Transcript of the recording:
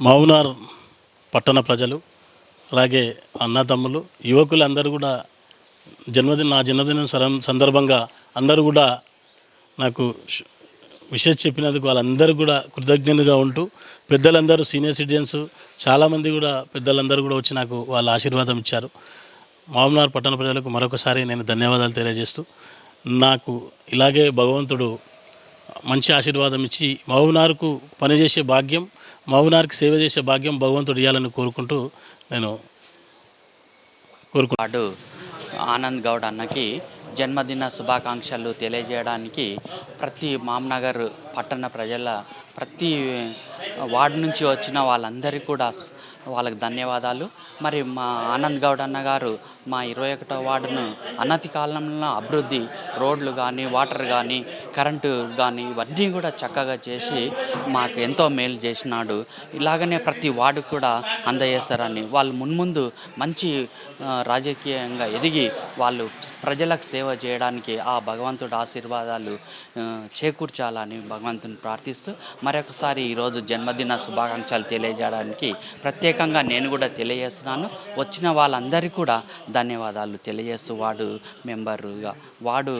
మౌనార్ పట్టణ ప్రజలు అలాగే అన్నతమ్ములు యువకులు అందరూ కూడా జన్మదిన నా జన్మదినం సరం- సందర్భంగా అందరూ కూడా నాకు విషయం చెప్పినందుకు వాళ్ళందరూ కూడా కృతజ్ఞతగా ఉంటూ పెద్దలందరూ సీనియర్ సిటిజన్స్ చాలామంది కూడా పెద్దలందరూ కూడా వచ్చి నాకు వాళ్ళ ఆశీర్వాదం ఇచ్చారు. మామనార్ పట్టణ ప్రజలకు మరొకసారి నేను ధన్యవాదాలు తెలియజేస్తూ నాకు ఇలాగే భగవంతుడు మంచి ఆశీర్వాదం ఇచ్చి మహబూనార్కు పనిచేసే భాగ్యం మహబూనార్కి సేవ చేసే భాగ్యం భగవంతుడు ఇవ్వాలని కోరుకుంటూ నేను కోరుకున్నాడు ఆనంద్ గౌడ్ అన్నకి జన్మదిన శుభాకాంక్షలు తెలియజేయడానికి ప్రతి మామనగర్ పట్టణ ప్రజల ప్రతి వార్డు నుంచి వచ్చిన వాళ్ళందరికీ కూడా వాళ్ళకి ధన్యవాదాలు. మరి మా ఆనంద్ గౌడ్ అన్న గారు మా ఇరవై ఒకటో వార్డును అనతి కాలంలో అభివృద్ధి రోడ్లు కానీ వాటర్ కానీ కరెంటు కానీ ఇవన్నీ కూడా చక్కగా చేసి మాకు ఎంతో మేలు చేసినాడు. ఇలాగనే ప్రతి వార్డు కూడా అందజేస్తారని. వాళ్ళు మున్ముందు మంచి రాజకీయంగా ఎదిగి వాళ్ళు ప్రజలకు సేవ చేయడానికి ఆ భగవంతుడు ఆశీర్వాదాలు చేకూర్చాలని భగవంతుని ప్రార్థిస్తూ మరొకసారి ఈరోజు జన్మదిన శుభాకాంక్షలు తెలియజేయడానికి ప్రత్యేక ప్రత్యేకంగా నేను కూడా తెలియజేస్తున్నాను. వచ్చిన వాళ్ళందరికీ కూడా ధన్యవాదాలు తెలియజేస్తూ వార్డు మెంబరుగా వార్డు